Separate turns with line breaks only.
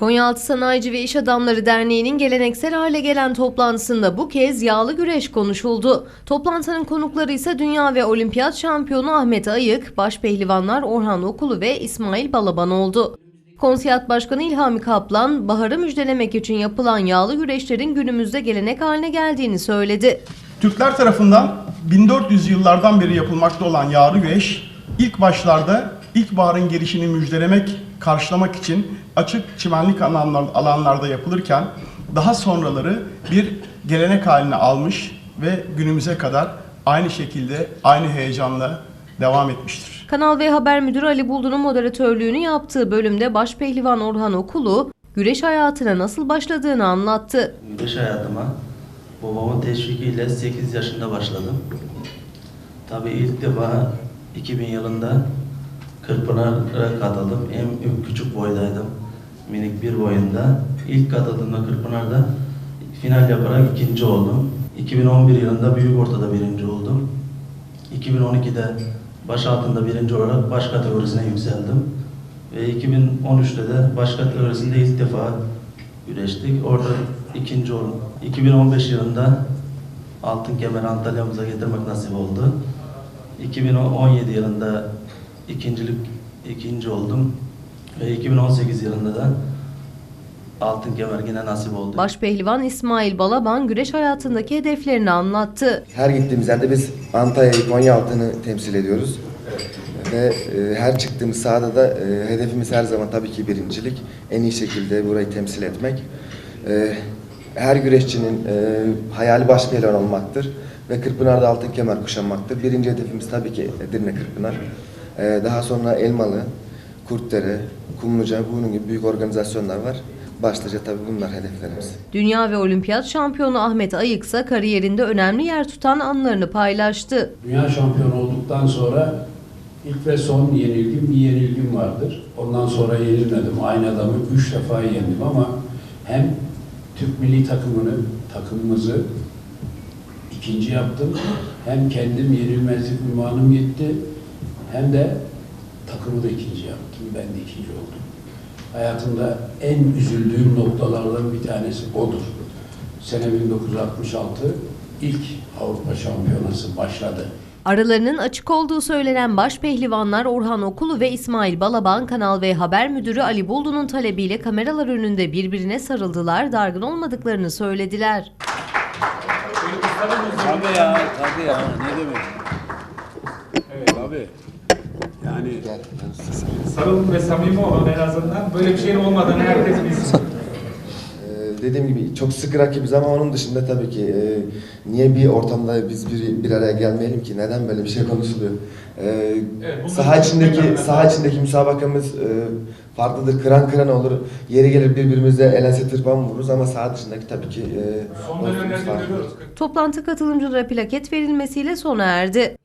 Konyaaltı Sanayici ve İş Adamları Derneği'nin geleneksel hale gelen toplantısında bu kez yağlı güreş konuşuldu. Toplantının konukları ise dünya ve olimpiyat şampiyonu Ahmet Ayık, başpehlivanlar Orhan Okulu ve İsmail Balaban oldu. Konsiyat Başkanı İlhami Kaplan, baharı müjdelemek için yapılan yağlı güreşlerin günümüzde gelenek haline geldiğini söyledi.
Türkler tarafından 1400 yıllardan beri yapılmakta olan yağlı güreş ilk başlarda ilkbaharın gelişini müjdelemek, karşılamak için açık çimenlik alanlar, alanlarda yapılırken daha sonraları bir gelenek haline almış ve günümüze kadar aynı şekilde aynı heyecanla devam etmiştir.
Kanal V Haber Müdürü Ali Buldu'nun moderatörlüğünü yaptığı bölümde başpehlivan Orhan Okulu, güreş hayatına nasıl başladığını anlattı.
Güreş hayatıma babamın teşvikiyle 8 yaşında başladım. Tabii ilk defa 2000 yılında Kırpınar'a katıldım. En küçük boydaydım. Minik bir boyunda. İlk katıldığımda Kırpınar'da final yaparak ikinci oldum. 2011 yılında büyük ortada birinci oldum. 2012'de baş altında birinci olarak baş kategorisine yükseldim. Ve 2013'te de baş kategorisinde ilk defa güreştik. Orada ikinci oldum. 2015 yılında altın kemer Antalya'mıza getirmek nasip oldu. 2017 yılında ikincilik ikinci oldum. Ve 2018 yılında da altın kemer yine nasip oldu.
Başpehlivan İsmail Balaban güreş hayatındaki hedeflerini anlattı.
Her gittiğimiz yerde biz Antalya'yı, Konyaaltı'nı temsil ediyoruz. Ve e, her çıktığımız sahada da e, hedefimiz her zaman tabii ki birincilik. En iyi şekilde burayı temsil etmek. E, her güreşçinin e, hayali baş pehlivan olmaktır. Ve Kırkpınar'da altın kemer kuşanmaktır. Birinci hedefimiz tabii ki Edirne Kırkpınar. E, daha sonra Elmalı, Kurtdere, Kumluca, bunun gibi büyük organizasyonlar var. Başlıca tabii bunlar hedeflerimiz.
Dünya ve olimpiyat şampiyonu Ahmet Ayık ise kariyerinde önemli yer tutan anlarını paylaştı.
Dünya şampiyonu olduktan sonra ilk ve son yenilgim bir yenilgim vardır. Ondan sonra yenilmedim. Aynı adamı üç defa yendim ama hem Türk milli takımını, takımımızı ikinci yaptım. Hem kendim yenilmezlik ünvanım gitti. Hem de takımı da ikinci yaptım. Ben de ikinci oldum. Hayatımda en üzüldüğüm noktalardan bir tanesi odur. Sene 1966 ilk Avrupa Şampiyonası başladı.
Aralarının açık olduğu söylenen başpehlivanlar Orhan Okulu ve İsmail Balaban Kanal V Haber Müdürü Ali Buldu'nun talebiyle kameralar önünde birbirine sarıldılar, dargın olmadıklarını söylediler.
Tabii ya, tabii ya. Ne demek? Tabii. Yani
sarılın ve samimi olun en azından. Böyle bir şeyin olmadığını herkes bilsin.
Ee, dediğim gibi çok sık rakibiz ama onun dışında tabii ki e, niye bir ortamda biz bir, bir araya gelmeyelim ki? Neden böyle bir şey konuşuluyor? Ee,
Evet,
saha içindeki saha içindeki müsabakamız e, farklıdır. Kıran kıran olur. Yeri gelir birbirimize elense tırpan vururuz ama saha dışındaki tabii ki e,
Son.
Toplantı katılımcılara plaket verilmesiyle sona erdi.